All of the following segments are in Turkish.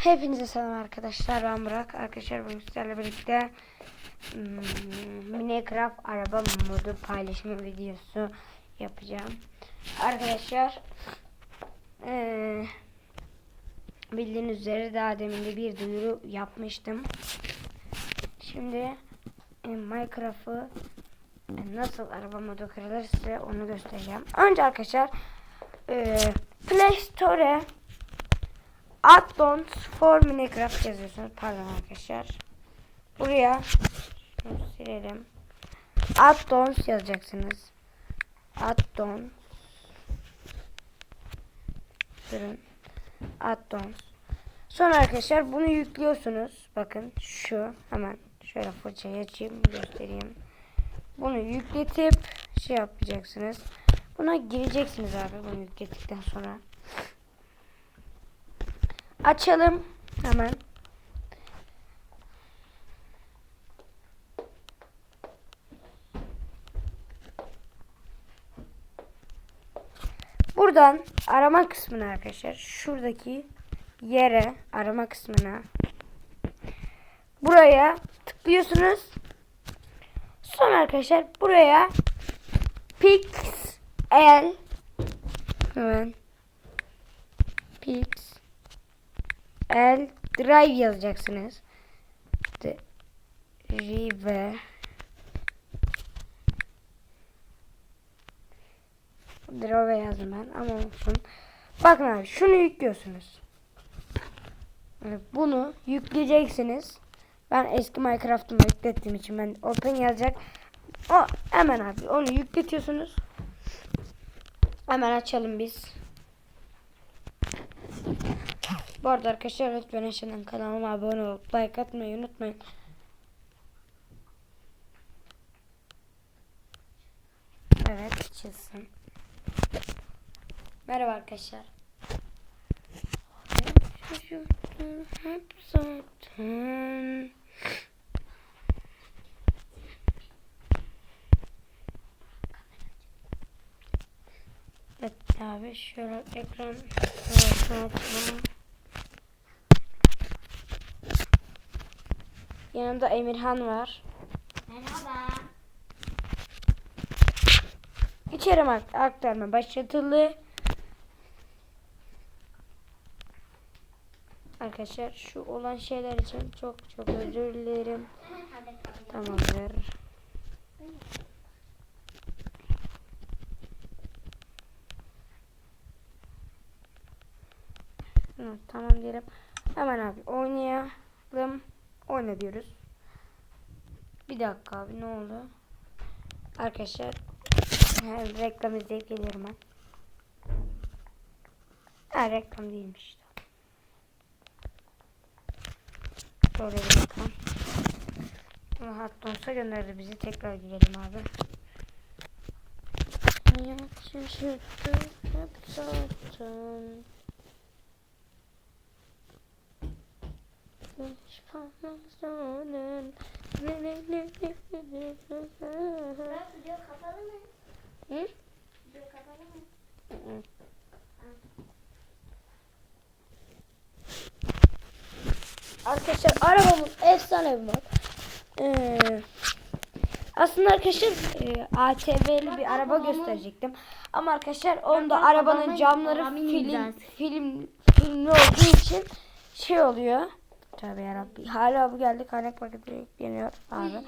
Hepinize selam arkadaşlar. Ben Burak. Arkadaşlar bugün sizlerle birlikte hmm, Minecraft araba modu paylaşımı videosu yapacağım. Arkadaşlar eee, bildiğiniz üzere daha demin de bir duyuru yapmıştım. Şimdi e, Minecraft'ı e, nasıl araba modu kırılır size onu göstereceğim. Önce arkadaşlar eee Play Store'e Addons for Minecraft yazıyorsunuz. Pardon arkadaşlar. Buraya şunu silelim. Addons yazacaksınız. Addons. Durun. Addons. Sonra arkadaşlar bunu yüklüyorsunuz. Bakın şu hemen şöyle fırçayı açayım göstereyim. Bunu yükletip şey yapacaksınız. Buna gireceksiniz abi bunu yükledikten sonra. Açalım hemen. Buradan arama kısmına arkadaşlar şuradaki yere arama kısmına buraya tıklıyorsunuz. Sonra arkadaşlar buraya pixel hemen pix El Drive yazacaksınız. Drive Drive yazdım ben ama olsun. Bakın abi şunu yüklüyorsunuz. Evet, Bunu yükleyeceksiniz. Ben eski Minecraft'ımı yüklettiğim için ben open yazacak. O hemen abi onu yükletiyorsunuz. Hemen açalım biz. Bu arada arkadaşlar lütfen aşağıdan kanalıma abone olup like atmayı unutmayın. Evet açılsın. Merhaba arkadaşlar. Hep zaten. Evet abi şöyle ekran şöyle Yanımda Emirhan var. Merhaba. İçerim ak- aktarma başlatıldı. Arkadaşlar şu olan şeyler için çok çok özür dilerim. Tamamdır. Tamam diyelim. Hemen abi oynayalım. Oyna diyoruz. Bir dakika abi ne oldu? Arkadaşlar reklam izleyip geliyorum ben. Ha reklam değilmiş işte. Böyle bir reklam. Bunu Hattonsa gönderdi bizi. Tekrar girelim abi. Hayat şaşırttı hep zaten. Hı? Arkadaşlar arabamın efsane bir mod. Ee, aslında arkadaşlar e, ATV'li bir araba gösterecektim. Ama arkadaşlar onda arabanın camları film film filmli olduğu için şey oluyor. Tabii yarabbi. Hala bu geldi kaynak paketi yükleniyor abi.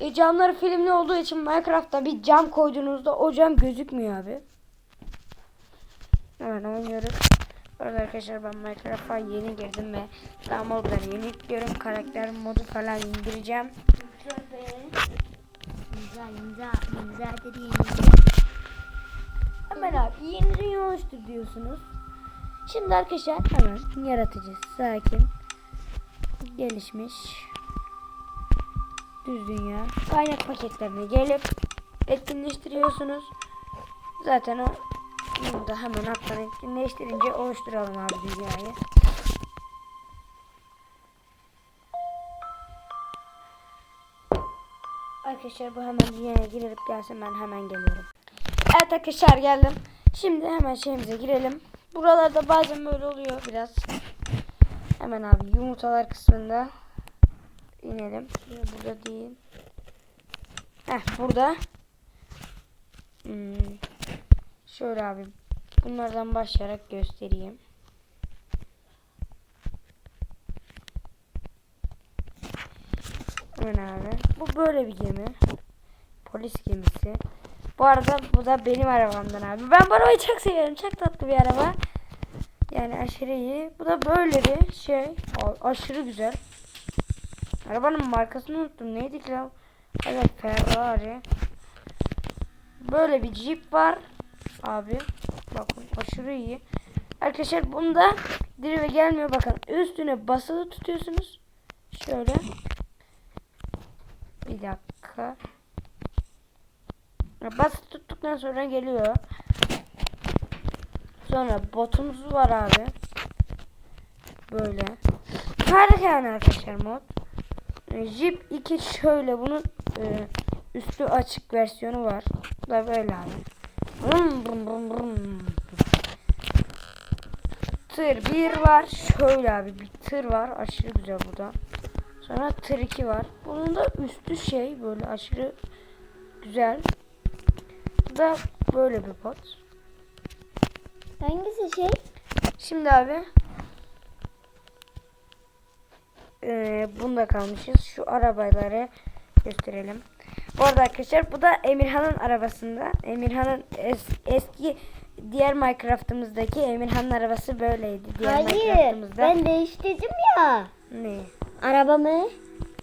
E, camları filmli olduğu için Minecraft'ta bir cam koyduğunuzda o cam gözükmüyor abi. Hemen oynuyoruz. Orada arkadaşlar ben Minecraft'a yeni girdim ve daha modları yeni yüklüyorum. Karakter modu falan indireceğim. Tövbe. İmza imza imza dediğin Hemen abi yeni dünya oluştur diyorsunuz. Şimdi arkadaşlar hemen yaratıcı, sakin, gelişmiş, düz dünya, kaynak paketlerine gelip etkinleştiriyorsunuz. Zaten o bunu da hemen alttan etkinleştirince oluşturalım abi dünyayı. Arkadaşlar bu hemen dünyaya girip gelsin ben hemen geliyorum. Evet arkadaşlar geldim. Şimdi hemen şeyimize girelim. Buralarda bazen böyle oluyor biraz. Hemen abi yumurtalar kısmında inelim. Şuraya burada değil. Heh burada. Hmm. Şöyle abi bunlardan başlayarak göstereyim. Hemen abi. Bu böyle bir gemi. Polis gemisi. Bu arada bu da benim arabamdan abi. Ben bu arabayı çok seviyorum. Çok tatlı bir araba. Yani aşırı iyi. Bu da böyle bir şey. Aşırı güzel. Arabanın markasını unuttum. Neydi ki lan? Evet Ferrari. Böyle bir Jeep var. Abi. Bakın aşırı iyi. Arkadaşlar bunda drive gelmiyor. Bakın üstüne basılı tutuyorsunuz. Şöyle. Bir dakika. Basılı tuttuktan sonra geliyor. Sonra botumuz var abi. Böyle. Harika yani arkadaşlar mod. Jeep 2 şöyle bunun e, üstü açık versiyonu var. Bu da böyle abi. Vrum, vrum, vrum, vrum. Tır 1 var. Şöyle abi bir tır var. Aşırı güzel bu da. Sonra tır 2 var. Bunun da üstü şey böyle aşırı güzel. Bu da böyle bir bot. Hangisi şey? Şimdi abi eee bunda kalmışız. Şu arabaları gösterelim. Bu arada arkadaşlar bu da Emirhan'ın arabasında. Emirhan'ın es- eski diğer Minecraft'ımızdaki Emirhan'ın arabası böyleydi. Diğer Hayır. Ben değiştirdim ya. Ne? Arabamı.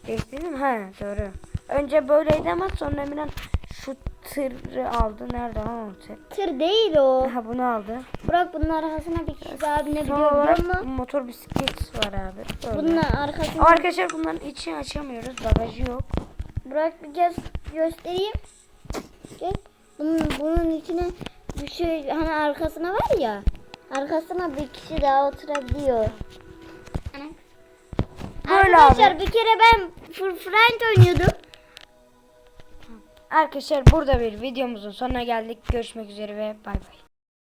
Değiştirdin mi? Ha doğru. Önce böyleydi ama sonra Emirhan şu tırı aldı. Nerede lan o tır? Tır değil o. Ha bunu aldı. Bırak bunun arkasına bir kişi daha binebiliyor olarak biliyor musun? motor bisiklet var abi. Böyle. Bunun arkasına arkadaşlar bunların içini açamıyoruz. Bagajı yok. bırak bir göz göstereyim. Gel. Bunun, bunun içine bir şey hani arkasına var ya. Arkasına bir kişi daha oturabiliyor. Böyle Arkadaşlar abi. bir kere ben Fortnite oynuyordum. Arkadaşlar burada bir videomuzun sonuna geldik. Görüşmek üzere ve bay bay.